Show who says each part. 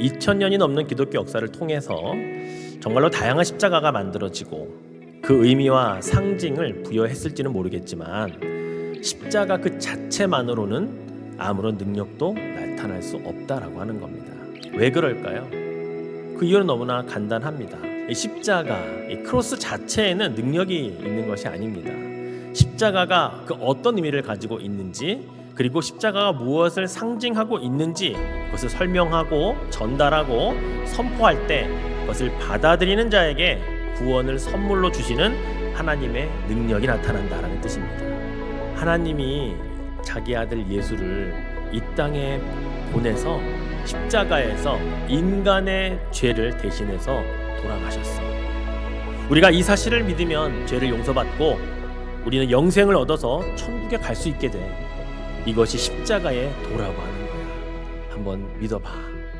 Speaker 1: 2000년이 넘는 기독교 역사를 통해서 정말로 다양한 십자가가 만들어지고 그 의미와 상징을 부여했을지는 모르겠지만 십자가 그 자체만으로는 아무런 능력도 나타날 수 없다라고 하는 겁니다. 왜 그럴까요? 그 이유는 너무나 간단합니다. 이 십자가, 이 크로스 자체에는 능력이 있는 것이 아닙니다. 십자가가 그 어떤 의미를 가지고 있는지 그리고 십자가가 무엇을 상징하고 있는지 그것을 설명하고 전달하고 선포할 때 그것을 받아들이는 자에게 구원을 선물로 주시는 하나님의 능력이 나타난다라는 뜻입니다. 하나님이 자기 아들 예수를 이 땅에 보내서 십자가에서 인간의 죄를 대신해서 돌아가셨어요. 우리가 이 사실을 믿으면 죄를 용서받고 우리는 영생을 얻어서 천국에 갈 수 있게 돼. 이것이 십자가의 도라고 하는 거야. 한번 믿어봐.